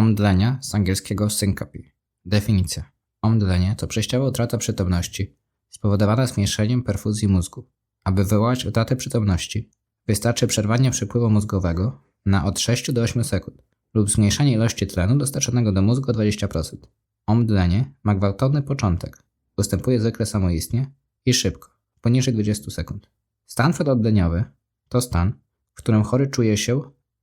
Omdlenia z angielskiego syncope. Definicja. Omdlenie to przejściowa utrata przytomności spowodowana zmniejszeniem perfuzji mózgu. Aby wywołać utratę przytomności, wystarczy przerwanie przepływu mózgowego na od 6 do 8 sekund lub zmniejszenie ilości tlenu dostarczonego do mózgu o 20%. Omdlenie ma gwałtowny początek, występuje zwykle samoistnie i szybko, poniżej 20 sekund. Stan przedomdleniowy to stan, w którym chory czuje się,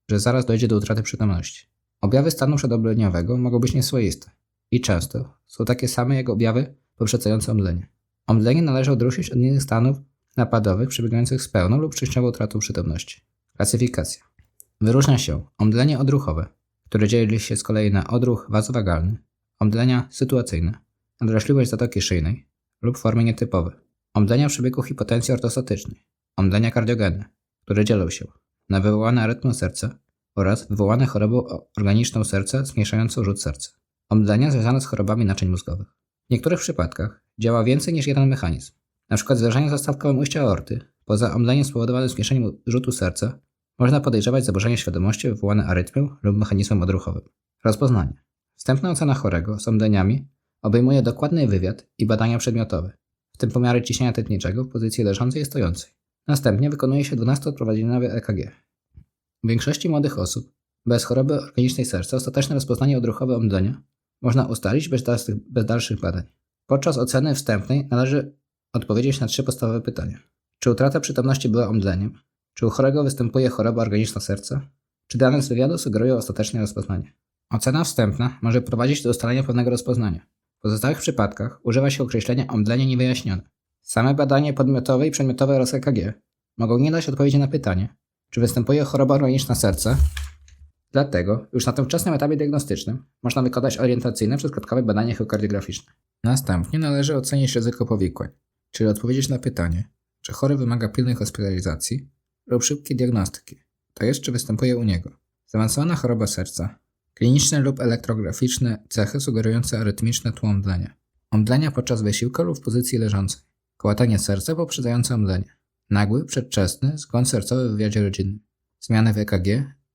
że zaraz dojdzie do utraty przytomności. Objawy stanu przedobleniowego mogą być nieswoiste i często są takie same jak objawy poprzedzające omdlenie. Omdlenie należy odróżnić od innych stanów napadowych przebiegających z pełną lub częściową utratą przytomności. Klasyfikacja. Wyróżnia się omdlenie odruchowe, które dzieli się z kolei na odruch wazowagalny, omdlenia sytuacyjne, nadrażliwość zatoki szyjnej lub formy nietypowe, omdlenia w przebiegu hipotencji ortostatycznej, omdlenia kardiogenne, które dzielą się na wywołane arytmą serca oraz wywołane chorobą organiczną serca zmniejszającą rzut serca. Omdlenia związane z chorobami naczyń mózgowych. W niektórych przypadkach działa więcej niż jeden mechanizm. Na przykład zwężenie zastawkowym ujścia aorty, poza omdleniem spowodowanym zmniejszeniem rzutu serca, można podejrzewać zaburzenie świadomości wywołane arytmią lub mechanizmem odruchowym. Rozpoznanie. Wstępna ocena chorego z omdleniami obejmuje dokładny wywiad i badania przedmiotowe, w tym pomiary ciśnienia tętniczego w pozycji leżącej i stojącej. Następnie wykonuje się 12-odprowadziniowe EKG. W większości młodych osób bez choroby organicznej serca ostateczne rozpoznanie odruchowe omdlenia można ustalić bez dalszych, bez dalszych badań. Podczas oceny wstępnej należy odpowiedzieć na trzy podstawowe pytania. Czy utrata przytomności była omdleniem? Czy u chorego występuje choroba organiczna serca? Czy dane z wywiadu sugerują ostateczne rozpoznanie? Ocena wstępna może prowadzić do ustalenia pewnego rozpoznania. W pozostałych przypadkach używa się określenia omdlenie niewyjaśnione. Same badanie podmiotowe i przedmiotowe oraz EKG mogą nie dać odpowiedzi na pytanie, czy występuje choroba organiczna serca. Dlatego już na tym wczesnym etapie diagnostycznym można wykonać orientacyjne przedkładkowe badanie echokardiograficzne. Następnie należy ocenić ryzyko powikłań, czyli odpowiedzieć na pytanie, czy chory wymaga pilnej hospitalizacji lub szybkiej diagnostyki, to jest, czy występuje u niego zaawansowana choroba serca, kliniczne lub elektrograficzne cechy sugerujące arytmiczne tło omdlenia, omdlenia podczas wysiłku lub w pozycji leżącej, kołatanie serca poprzedzające omdlenie, nagły, przedwczesny zgon sercowy w wywiadzie rodzinnym, zmiany w EKG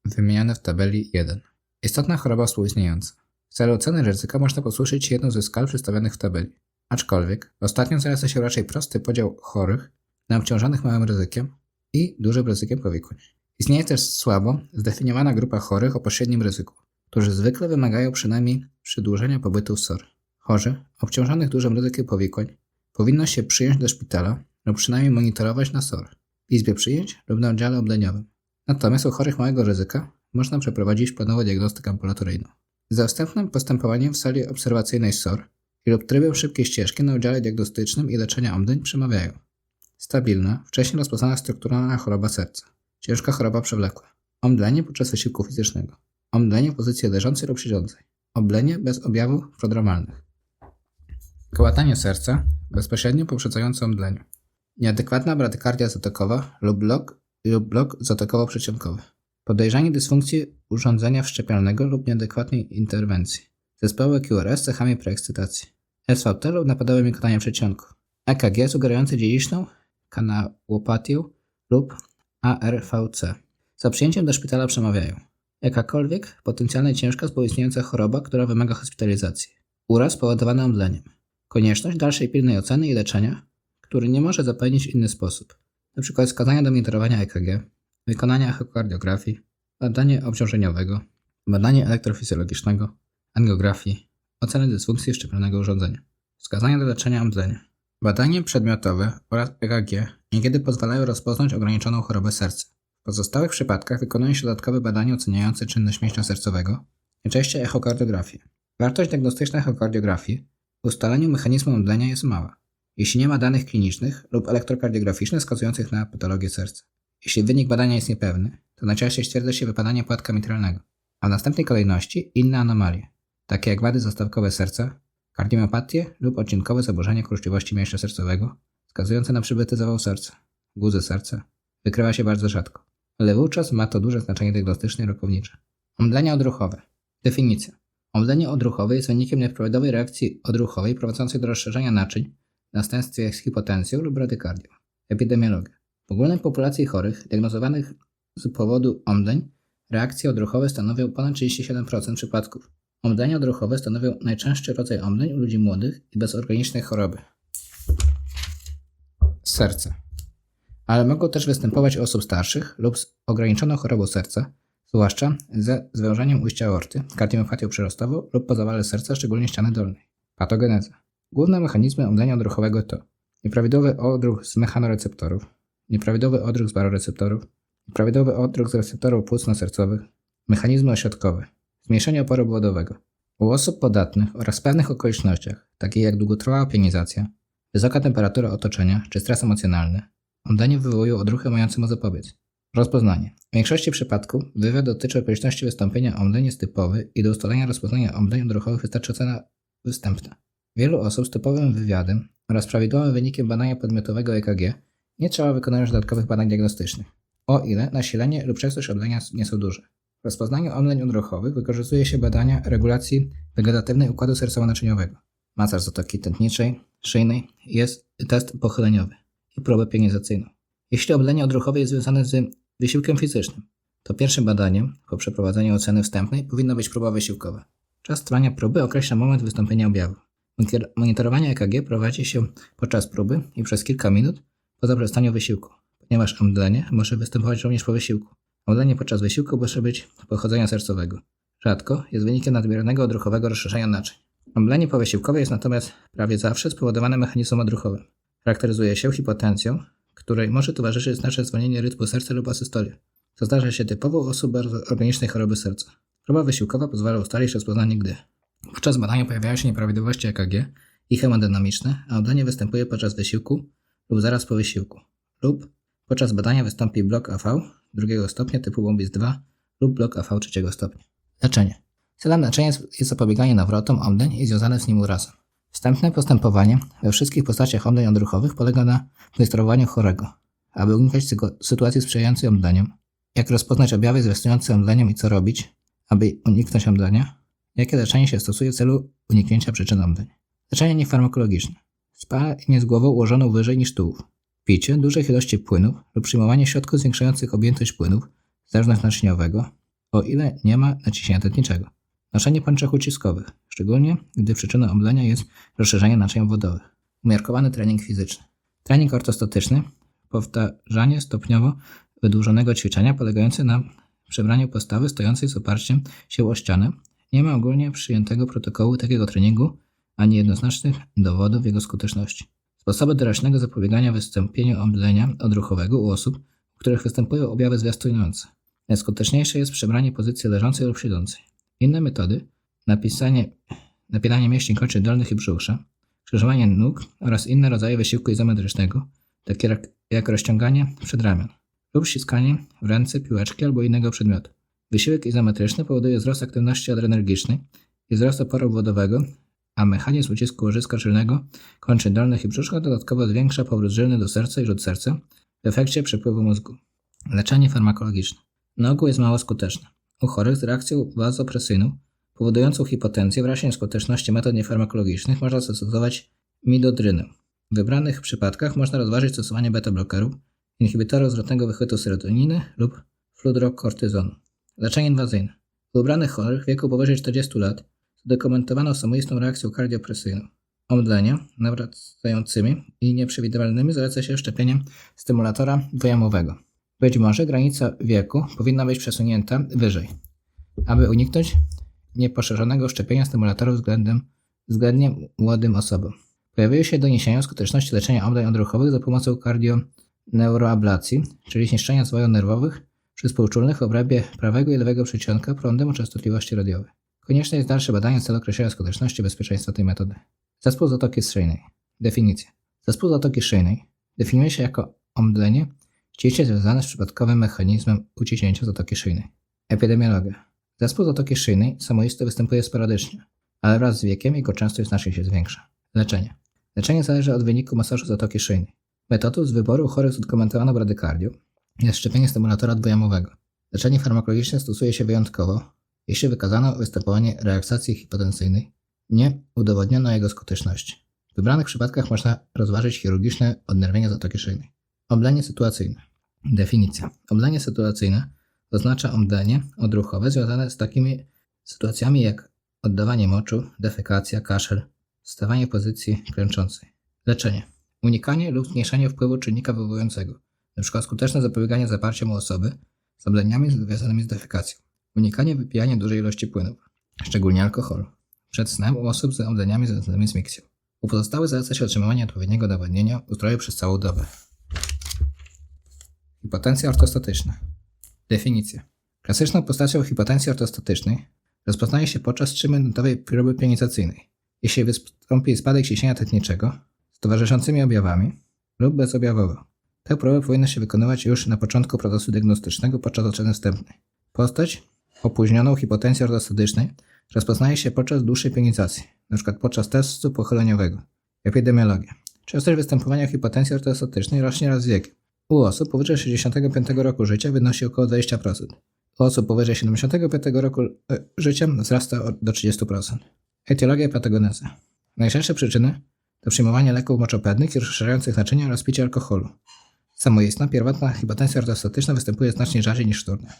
wymienione w tabeli 1. Istotna choroba współistniejąca. W celu oceny ryzyka można posłużyć jedną ze skal przedstawionych w tabeli. Aczkolwiek ostatnio znalazł się raczej prosty podział chorych na obciążonych małym ryzykiem i dużym ryzykiem powikłań. Istnieje też słabo zdefiniowana grupa chorych o pośrednim ryzyku, którzy zwykle wymagają przynajmniej przedłużenia pobytu w SOR. Chorzy obciążonych dużym ryzykiem powikłań powinno się przyjąć do szpitala lub przynajmniej monitorować na SOR, w izbie przyjęć lub na oddziale obleniowym. Natomiast u chorych małego ryzyka można przeprowadzić planową diagnostykę ambulatoryjną. Za wstępnym postępowaniem w sali obserwacyjnej SOR lub trybem szybkiej ścieżki na oddziale diagnostycznym i leczenia omdleń przemawiają. Stabilna, wcześniej rozpoznana strukturalna choroba serca, ciężka choroba przewlekła, omdlenie podczas wysiłku fizycznego, omdlenie w pozycji leżącej lub siedzącej, omdlenie bez objawów prodromalnych, kołatanie serca bezpośrednio poprzedzające omdleniu, nieadekwatna bradykardia zatokowa lub blok, lub blok zatokowo-przedsionkowy, podejrzanie dysfunkcji urządzenia wszczepialnego lub nieadekwatnej interwencji, zespoły QRS z cechami preekscytacji, SVT lub napadowe mikotanie przedsionku, EKG sugerujące dziedziczną kanałopatię lub ARVC. Za przyjęciem do szpitala przemawiają. Jakakolwiek potencjalnie ciężka współistniejąca choroba, która wymaga hospitalizacji, uraz spowodowany omdleniem, konieczność dalszej pilnej oceny i leczenia, który nie może zapewnić inny sposób, np. skazania do monitorowania EKG, wykonania echokardiografii, badanie obciążeniowego, badanie elektrofizjologicznego, angiografii, oceny dysfunkcji szczepionego urządzenia, wskazania do leczenia omdlenia. Badanie przedmiotowe oraz EKG niekiedy pozwalają rozpoznać ograniczoną chorobę serca. W pozostałych przypadkach wykonuje się dodatkowe badanie oceniające czynność mięśnia sercowego, najczęściej echokardiografię. Wartość diagnostyczna echokardiografii w ustaleniu mechanizmu omdlenia jest mała, jeśli nie ma danych klinicznych lub elektrokardiograficznych wskazujących na patologię serca. Jeśli wynik badania jest niepewny, to najczęściej stwierdza się wypadanie płatka mitralnego, a w następnej kolejności inne anomalie, takie jak wady zastawkowe serca, Kardiomiopatię lub odcinkowe zaburzenie kruszliwości mięśnia sercowego, wskazujące na przybyty zawał serca, guzy serca, wykrywa się bardzo rzadko, ale wówczas ma to duże znaczenie diagnostyczne i rokownicze. Omdlenia odruchowe. Definicja. Omdlenie odruchowe jest wynikiem nieprawidłowej reakcji odruchowej prowadzącej do rozszerzenia naczyń następstwie z hipotencją lub bradykardią. Epidemiologia. W ogólnej populacji chorych diagnozowanych z powodu omdleń Reakcje odruchowe stanowią ponad 37% przypadków. Omdlenia odruchowe stanowią najczęstszy rodzaj omdleń u ludzi młodych i bez choroby. Serce. Ale mogą też występować u osób starszych lub z ograniczoną chorobą serca, zwłaszcza ze zwężeniem ujścia aorty, kardiomyopatią przyrostową lub po zawale serca, szczególnie ściany dolnej. Patogeneza. Główne mechanizmy omdlenia odruchowego to nieprawidłowy odruch z mechanoreceptorów, nieprawidłowy odruch z baroreceptorów, nieprawidłowy odruch z receptorów płucno-sercowych, mechanizmy ośrodkowe, zmniejszenie oporu błodowego. U osób podatnych oraz w pewnych okolicznościach, takich jak długotrwała pionizacja, wysoka temperatura otoczenia czy stres emocjonalny, omdlenie wywołują odruchy mające mu zapobiec. Rozpoznanie. W większości przypadków wywiad dotyczy okoliczności wystąpienia omdleń jest typowy i do ustalenia rozpoznania omdleń odruchowych wystarczy ocena występna. Wielu osób z typowym wywiadem oraz prawidłowym wynikiem badania podmiotowego EKG nie trzeba wykonywać dodatkowych badań diagnostycznych, o ile nasilenie lub częstość omdlenia nie są duże. W rozpoznaniu omdleń odruchowych wykorzystuje się badania regulacji wegetatywnej układu sercowo-naczyniowego, masaż zatoki tętniczej, szyjnej jest test pochyleniowy i próbę pionizacyjną. Jeśli omdlenie odruchowe jest związane z wysiłkiem fizycznym, to pierwszym badaniem po przeprowadzeniu oceny wstępnej powinna być próba wysiłkowa. Czas trwania próby określa moment wystąpienia objawu. Monitorowanie EKG prowadzi się podczas próby i przez kilka minut po zaprzestaniu wysiłku, ponieważ omdlenie może występować również po wysiłku. Omdlenie podczas wysiłku może być pochodzenia sercowego. Rzadko jest wynikiem nadmiernego odruchowego rozszerzenia naczyń. Omdlenie powysiłkowe jest natomiast prawie zawsze spowodowane mechanizmem odruchowym. Charakteryzuje się hipotencją, której może towarzyszyć znaczne zwolnienie rytmu serca lub asystolia, co zdarza się typowo u osób bez organicznej choroby serca. Próba wysiłkowa pozwala ustalić rozpoznanie gdy podczas badania pojawiają się nieprawidłowości EKG i hemodynamiczne, a omdlenie występuje podczas wysiłku lub zaraz po wysiłku, lub podczas badania wystąpi blok AV drugiego stopnia typu Bombis 2 lub blok AV trzeciego stopnia. Leczenie. Celem leczenia jest zapobieganie nawrotom omdleń i związane z nim urazem. Wstępne postępowanie we wszystkich postaciach omdleń odruchowych polega na monitorowaniu chorego, aby unikać sytuacji sprzyjającej omdleniom, jak rozpoznać objawy zwiastujące omdleniem i co robić, aby uniknąć omdlenia, jakie leczenie się stosuje w celu uniknięcia przyczyn omdleń. Leczenie niefarmakologiczne. Spanie z głową ułożoną wyżej niż tułów. Picie dużych ilości płynów lub przyjmowanie środków zwiększających objętość płynów, zależność naczyniowego, o ile nie ma naciśnienia tętniczego. Noszenie panczech uciskowych, szczególnie gdy przyczyną omdlenia jest rozszerzenie naczyń wodowych. Umiarkowany trening fizyczny. Trening ortostatyczny, powtarzanie stopniowo wydłużonego ćwiczenia polegające na przebraniu postawy stojącej z oparciem się o ścianę. Nie ma ogólnie przyjętego protokołu takiego treningu, ani jednoznacznych dowodów jego skuteczności. Sposoby doraźnego zapobiegania wystąpieniu omdlenia odruchowego u osób, u których występują objawy zwiastujące. Najskuteczniejsze jest przebranie pozycji leżącej lub siedzącej. Inne metody napisanie, napinanie mięśni kończyn dolnych i brzucha, skrzyżowanie nóg oraz inne rodzaje wysiłku izometrycznego, takie jak rozciąganie przedramion lub ściskanie w ręce piłeczki albo innego przedmiotu. Wysiłek izometryczny powoduje wzrost aktywności adrenergicznej i wzrost oporu wodowego, a mechanizm ucisku łożyska żylnego kończyn dolnych i brzucha dodatkowo zwiększa powrót żylny do serca i rzut serca w efekcie przepływu mózgu. Leczenie farmakologiczne. Na ogół jest mało skuteczne. U chorych z reakcją wazopresyjną powodującą hipotencję w razie nieskuteczności metod niefarmakologicznych można zastosować midodrynę. W wybranych przypadkach można rozważyć stosowanie beta-blokerów, inhibitorów zwrotnego wychwytu serotoniny lub fludrokortyzonu. Leczenie inwazyjne. U ubranych chorych w wieku powyżej 40 lat zadokumentowano samoistną reakcję kardiopresyjną. Omdlenia nawracającymi i nieprzewidywalnymi zaleca się szczepieniem stymulatora dwujamowego. Być może granica wieku powinna być przesunięta wyżej, aby uniknąć nieposzerzonego szczepienia stymulatorów względem, względnie młodym osobom. Pojawiły się doniesienia o skuteczności leczenia omdleń odruchowych za pomocą kardioneuroablacji, czyli zniszczenia zwojów nerwowych przy współczulnych obrębie prawego i lewego przedsionka prądem o częstotliwości radiowej. Konieczne jest dalsze badanie w celu określenia skuteczności i bezpieczeństwa tej metody. Zespół zatoki szyjnej. Definicja. Zespół zatoki szyjnej definiuje się jako omdlenie ściśle związane z przypadkowym mechanizmem uciśnięcia zatoki szyjnej. Epidemiologia. Zespół zatoki szyjnej samoisty występuje sporadycznie, ale wraz z wiekiem jego częstość znacznie się zwiększa. Leczenie. Leczenie zależy od wyniku masażu zatoki szyjnej. Metodą z wyboru chorych z udokumentowaną bradykardią jest szczepienie stymulatora dwujamowego. Leczenie farmakologiczne stosuje się wyjątkowo, jeśli wykazano występowanie relaksacji hipotensyjnej, nie udowodniono jego skuteczności. W wybranych przypadkach można rozważyć chirurgiczne odnerwienie zatoki szyjnej. Oblenie sytuacyjne. Definicja. Oblenie sytuacyjne oznacza omdlenie odruchowe związane z takimi sytuacjami jak oddawanie moczu, defekacja, kaszel, stawanie w pozycji klęczącej. Leczenie. Unikanie lub zmniejszenie wpływu czynnika wywołującego, np. skuteczne zapobieganie zaparciom u osoby z omdleniami związanymi z defekacją. Unikanie wypijania dużej ilości płynów, szczególnie alkoholu, przed snem u osób z omdleniami związanymi z mikcją. U pozostałych zaleca się otrzymywanie odpowiedniego nawodnienia ustroju przez całą dobę. Hipotencja ortostatyczna. Definicja. Klasyczną postacią hipotencji ortostatycznej rozpoznaje się podczas 3-minutowej próby pionizacyjnej. Jeśli wystąpi spadek ciśnienia tętniczego z towarzyszącymi objawami lub bezobjawowo. Tę próbę powinno się wykonywać już na początku procesu diagnostycznego podczas oceny wstępnej. Postać opóźnioną hipotencji ortostatycznej rozpoznaje się podczas dłuższej pionizacji, np. podczas testu pochyleniowego. Epidemiologia. Częstość występowania hipotencji ortostatycznej rośnie raz z wiekiem. U osób powyżej 65 roku życia wynosi około 20%. U osób powyżej 75 roku e, życia wzrasta do 30%. Etiologia i patogeneza. Najczęstsze przyczyny to przyjmowanie leków moczopędnych i rozszerzających naczynia oraz picie alkoholu. Samoistna, pierwotna hipotensja ortostatyczna występuje znacznie rzadziej niż wtórna.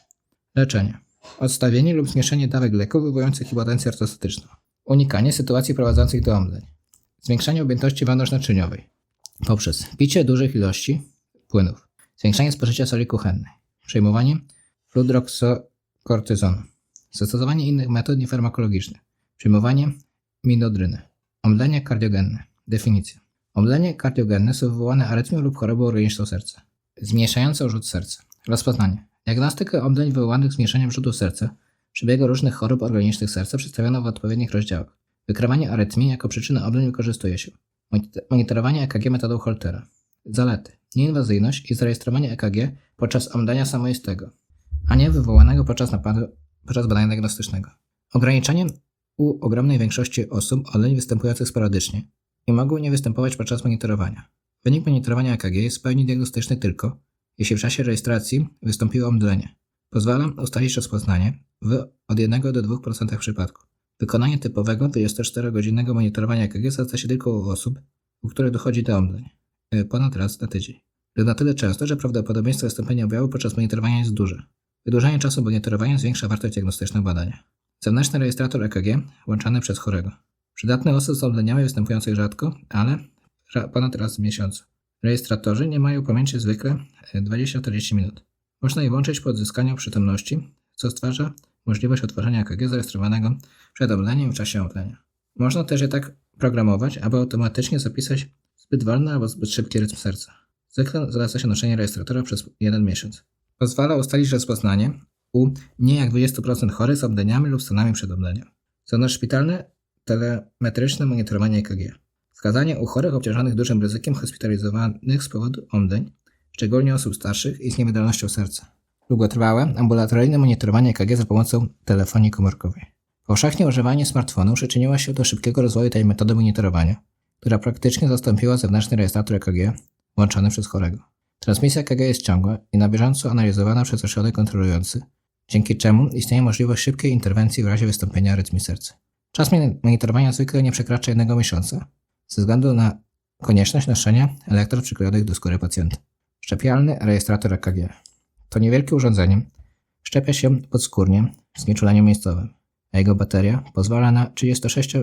Leczenie. Odstawienie lub zmniejszenie dawek leków wywołujących hipotencję ortostatyczną. Unikanie sytuacji prowadzących do omdleń. Zwiększanie objętości wewnątrznaczyniowej. Poprzez picie dużych ilości płynów. Zwiększanie spożycia soli kuchennej. Przejmowanie fludroxokortyzonu. Zastosowanie innych metod niefarmakologicznych. Przyjmowanie minodryny. Omdlenie kardiogenne. Definicja. Omdlenie kardiogenne są wywołane arytmią lub chorobą organiczną serca. Zmniejszającą rzut serca. Rozpoznanie. Diagnostykę omdleń wywołanych zmniejszeniem rzutu serca, przebiegu różnych chorób organicznych serca przedstawiono w odpowiednich rozdziałach. Wykrywanie arytmii jako przyczyny omdleń wykorzystuje się. Monitorowanie EKG metodą Holtera. Zalety. Nieinwazyjność i zarejestrowanie EKG podczas omdlenia samoistego, a nie wywołanego podczas napadu podczas badania diagnostycznego. Ograniczenie u ogromnej większości osób omdleń występujących sporadycznie i mogą nie występować podczas monitorowania. Wynik monitorowania EKG jest w pełni diagnostyczny tylko, jeśli w czasie rejestracji wystąpiło omdlenie. Pozwala ustalić rozpoznanie w od 1 do 2% przypadków. Wykonanie typowego 24-godzinnego monitorowania EKG zaleca się tylko u osób, u których dochodzi do omdleń, e, ponad raz na tydzień. Lub na tyle często, że prawdopodobieństwo wystąpienia objawu podczas monitorowania jest duże. Wydłużanie czasu monitorowania zwiększa wartość diagnostyczną badania. Zewnętrzny rejestrator EKG włączany przez chorego. Przydatny osób z omdleniami występujących rzadko, ale ponad raz w miesiącu. Rejestratorzy nie mają pamięci zwykle 20-40 minut. Można je włączyć po odzyskaniu przytomności, co stwarza możliwość otworzenia EKG zarejestrowanego przed omdleniem w czasie omdlenia. Można też je tak programować, aby automatycznie zapisać zbyt wolny albo zbyt szybki rytm serca. Zwykle zaleca się noszenie rejestratora przez jeden miesiąc. Pozwala ustalić rozpoznanie u nie jak 20% chorych z omdleniami lub stanami przed omdleniem. Są szpitalne telemetryczne monitorowanie EKG. Wskazanie u chorych obciążonych dużym ryzykiem hospitalizowanych z powodu omdleń, szczególnie osób starszych i z niewydolnością serca. Długotrwałe, ambulatoryjne monitorowanie EKG za pomocą telefonii komórkowej. Powszechnie używanie smartfonu przyczyniło się do szybkiego rozwoju tej metody monitorowania, która praktycznie zastąpiła zewnętrzny rejestrator EKG włączony przez chorego. Transmisja EKG jest ciągła i na bieżąco analizowana przez ośrodek kontrolujący, dzięki czemu istnieje możliwość szybkiej interwencji w razie wystąpienia arytmii serca. Czas monitorowania zwykle nie przekracza jednego miesiąca, ze względu na konieczność noszenia elektrod przyklejonych do skóry pacjenta. Szczepialny rejestrator EKG. To niewielkie urządzenie. Szczepia się podskórnie w znieczuleniu miejscowym, a jego bateria pozwala na 36,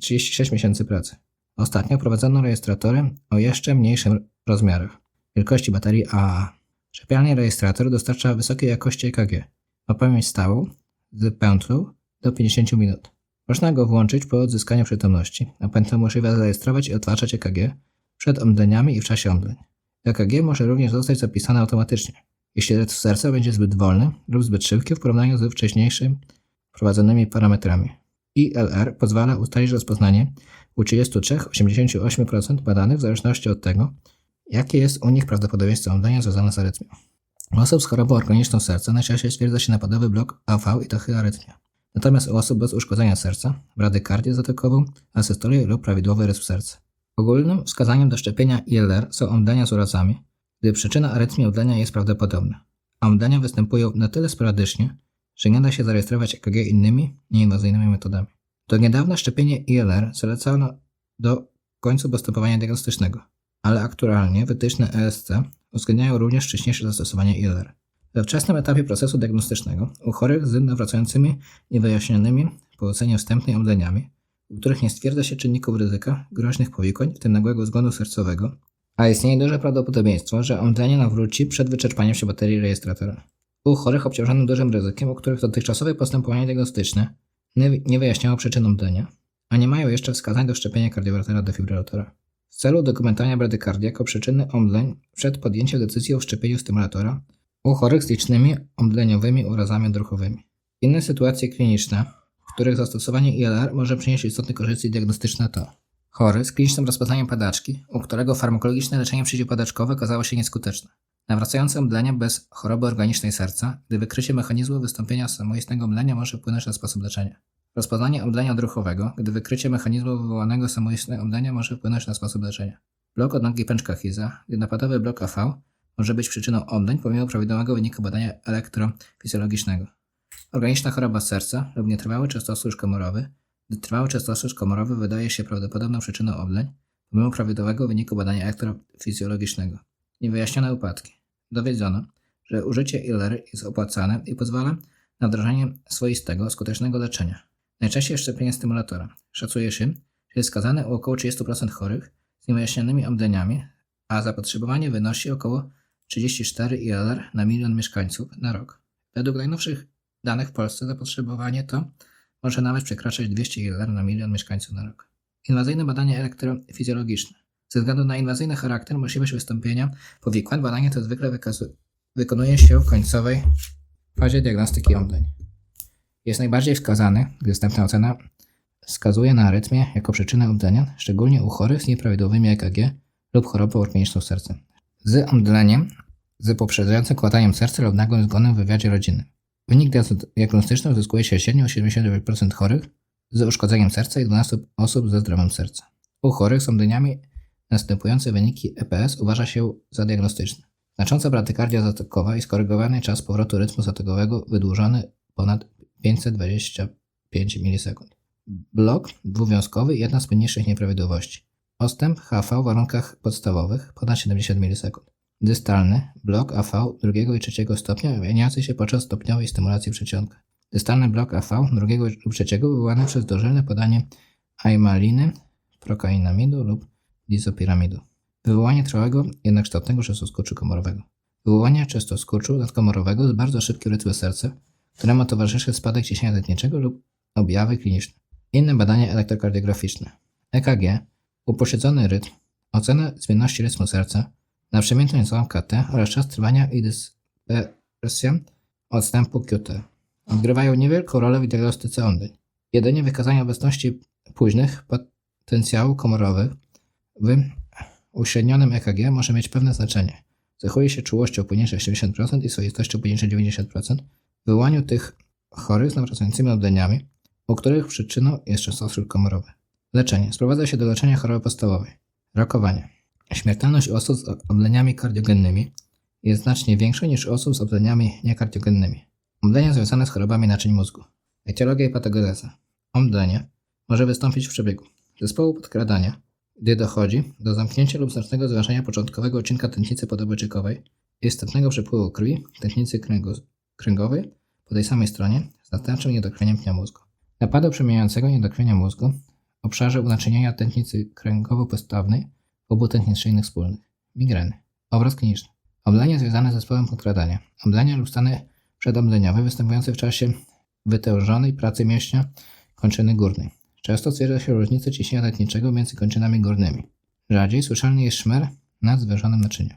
36 miesięcy pracy. Ostatnio prowadzono rejestratory o jeszcze mniejszym rozmiarach, wielkości baterii AA. Szczepialny rejestrator dostarcza wysokiej jakości EKG. Ma pamięć stałą z pętlą do 50 minut. Można go włączyć po odzyskaniu przytomności, a pętla umożliwia zarejestrować i odtwarzać EKG przed omdleniami i w czasie omdleń. EKG może również zostać zapisane automatycznie, jeśli rytm serca będzie zbyt wolny lub zbyt szybki w porównaniu z wcześniejszymi wprowadzonymi parametrami. ILR pozwala ustalić rozpoznanie u 33-88% badanych w zależności od tego, jakie jest u nich prawdopodobieństwo omdlenia związane z arytmią. U osób z chorobą organiczną serca najczęściej stwierdza się napadowy blok AV i tachyarytmia. Natomiast u osób bez uszkodzenia serca, bradykardię zatykową, asystolię lub prawidłowy rytm serca. Ogólnym wskazaniem do szczepienia ILR są omdlenia z urazami, gdy przyczyna arytmii omdlenia jest prawdopodobna. A występują na tyle sporadycznie, że nie da się zarejestrować EKG innymi, nieinwazyjnymi metodami. Do niedawna szczepienie ILR zalecano do końca postępowania diagnostycznego, ale aktualnie wytyczne ESC uwzględniają również wcześniejsze zastosowanie ILR. We wczesnym etapie procesu diagnostycznego u chorych z nawracającymi niewyjaśnionymi po ocenie wstępnej omdleniami, u których nie stwierdza się czynników ryzyka groźnych powikłań, w tym nagłego zgonu sercowego, a istnieje duże prawdopodobieństwo, że omdlenie nawróci przed wyczerpaniem się baterii rejestratora. U chorych obciążonych dużym ryzykiem, u których dotychczasowe postępowanie diagnostyczne nie wyjaśniało przyczyn omdlenia, a nie mają jeszcze wskazań do szczepienia kardiowertera defibrylatora. W celu dokumentowania bradykardia jako przyczyny omdleń przed podjęciem decyzji o wszczepieniu stymulatora u chorych z licznymi omdleniowymi urazami odruchowymi. Inne sytuacje kliniczne, w których zastosowanie ILR może przynieść istotne korzyści diagnostyczne to chory z klinicznym rozpoznaniem padaczki, u którego farmakologiczne leczenie przeciwpadaczkowe okazało się nieskuteczne. Nawracające omdlenia bez choroby organicznej serca, gdy wykrycie mechanizmu wystąpienia samoistnego omdlenia może wpłynąć na sposób leczenia. Rozpoznanie omdlenia odruchowego, gdy wykrycie mechanizmu wywołanego samoistnego omdlenia może wpłynąć na sposób leczenia. Blok odnogi pęczka Hiza, gdy napadowy blok AV może być przyczyną omdleń pomimo prawidłowego wyniku badania elektrofizjologicznego. Organiczna choroba serca lub nietrwały częstotwórz komorowy, trwały częstotwórz komorowy wydaje się prawdopodobną przyczyną omdleń pomimo prawidłowego wyniku badania elektrofizjologicznego. Niewyjaśnione upadki. Dowiedzono, że użycie ILR jest opłacane i pozwala na wdrożenie swoistego, skutecznego leczenia. Najczęściej szczepienie stymulatora. Szacuje się, że jest skazane u około 30% chorych z niewyjaśnionymi omdleniami, a zapotrzebowanie wynosi około 34 ILR na milion mieszkańców na rok. Według najnowszych danych w Polsce zapotrzebowanie to może nawet przekraczać 200 ILR na milion mieszkańców na rok. Inwazyjne badania elektrofizjologiczne. Ze względu na inwazyjny charakter, możliwość wystąpienia powikłań, badanie to zwykle wykonuje się w końcowej fazie diagnostyki omdleń. Jest najbardziej wskazany, gdy wstępna ocena wskazuje na arytmię jako przyczynę omdlenia, szczególnie u chorych z nieprawidłowymi EKG lub chorobą organiczną serca. Z omdleniem, z poprzedzającym kładaniem serca lub nagłym zgonem w wywiadzie rodzinnym. Wynik diag- diagnostyczny uzyskuje się średnio u 79% chorych z uszkodzeniem serca i 12 osób ze zdrowiem serca. U chorych z omdleniami następujące wyniki EPS uważa się za diagnostyczne. Znacząca bradykardia zatokowa i skorygowany czas powrotu rytmu zatokowego wydłużony ponad 525 milisekund. Blok dwuwiązkowy jedna z mniejszych nieprawidłowości. Ostęp HV w warunkach podstawowych ponad 70 milisekund. Dystalny blok AV drugiego i trzeciego stopnia wyjawniający się podczas stopniowej stymulacji przedsionka. Dystalny blok AV drugiego lub trzeciego wywołany przez dożylne podanie aimaliny, prokainamidu lub dizopiramidu. Wywołanie trwałego, jednokształtnego częstoskurczu komorowego. Wywołanie częstoskurczu nadkomorowego z bardzo szybkim rytmem serca, któremu towarzyszy spadek ciśnienia tętniczego lub objawy kliniczne. Inne badania elektrokardiograficzne. EKG, upośledzony rytm, ocena zmienności rytmu serca, naprzemienną niezłą KT oraz czas trwania i dyspersja odstępu QT. Odgrywają niewielką rolę w diagnostyce omdleń. Jedynie wykazanie obecności późnych potencjałów komorowych w uśrednionym EKG może mieć pewne znaczenie. Zachowuje się czułością poniżej 80% i swoistością poniżej 90% w wyłaniu tych chorych z nawracającymi omdleniami, u których przyczyną jest częstotwór komorowy. Leczenie. Sprowadza się do leczenia choroby podstawowej. Rokowanie. Śmiertelność osób z omdleniami kardiogennymi jest znacznie większa niż osób z omdleniami niekardiogennymi. Omdlenia związane z chorobami naczyń mózgu. Etiologia i patogeneza. Omdlenie może wystąpić w przebiegu zespołu podkradania, gdy dochodzi do zamknięcia lub znacznego zwężenia początkowego odcinka tętnicy podobyczykowej i istotnego przepływu krwi tętnicy kręgu- kręgowej po tej samej stronie z następczym niedokrwieniem pnia mózgu. Napadu przemijającego niedokrwienia mózgu obszarze unaczynienia tętnicy kręgowo-postawnej w obu tętnic szyjnych wspólnych. Migreny. Obraz kliniczny. Omdlenie związane z zespołem podkradania. Omdlenie lub stany przedomdleniowe występujące w czasie wytężonej pracy mięśnia kończyny górnej. Często stwierdza się różnicę ciśnienia tętniczego między kończynami górnymi. Rzadziej słyszalny jest szmer nad zwężonym naczyniem.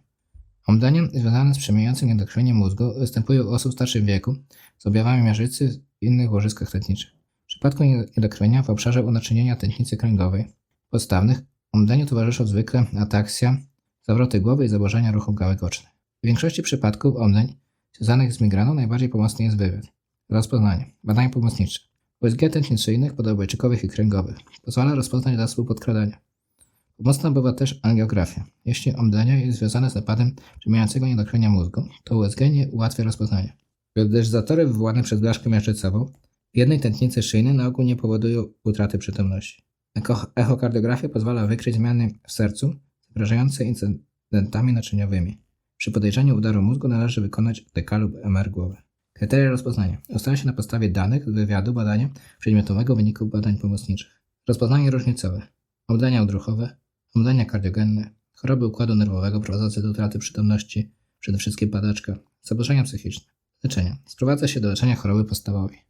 Omdlenie związane z przemijającym niedokrwieniem mózgu występuje u osób w starszym wieku z objawami miażdżycy i innych łożyskach tętniczych. Przypadku niedokrwienia w obszarze unaczynienia tętnicy kręgowej podstawnych omdleniu towarzyszą zwykle ataksja, zawroty głowy i zaburzenia ruchu gałek ocznych. W większości przypadków omdleń związanych z migraną najbardziej pomocny jest wywiad. Rozpoznanie. Badania pomocnicze. USG tętnic szyjnych, podobojczykowych i kręgowych. Pozwala rozpoznać zasób podkradania. Pomocna bywa też angiografia. Jeśli omdlenie jest związane z napadem przemijającego niedokrwienia mózgu, to USG nie ułatwia rozpoznania. Gdyż zatory wywołane przez blaszkę miażdżycową jednej tętnicy szyjnej na ogół nie powodują utraty przytomności. Echokardiografia pozwala wykryć zmiany w sercu zagrażające incydentami naczyniowymi. Przy podejrzeniu udaru mózgu należy wykonać TK lub MR głowy. Kryteria rozpoznania. Ustala się na podstawie danych z wywiadu badania przedmiotowego wyniku badań pomocniczych. Rozpoznanie różnicowe. Omdlenia odruchowe, omdlenia kardiogenne, choroby układu nerwowego prowadzące do utraty przytomności, przede wszystkim padaczka, zaburzenia psychiczne. Leczenie. Sprowadza się do leczenia choroby podstawowej.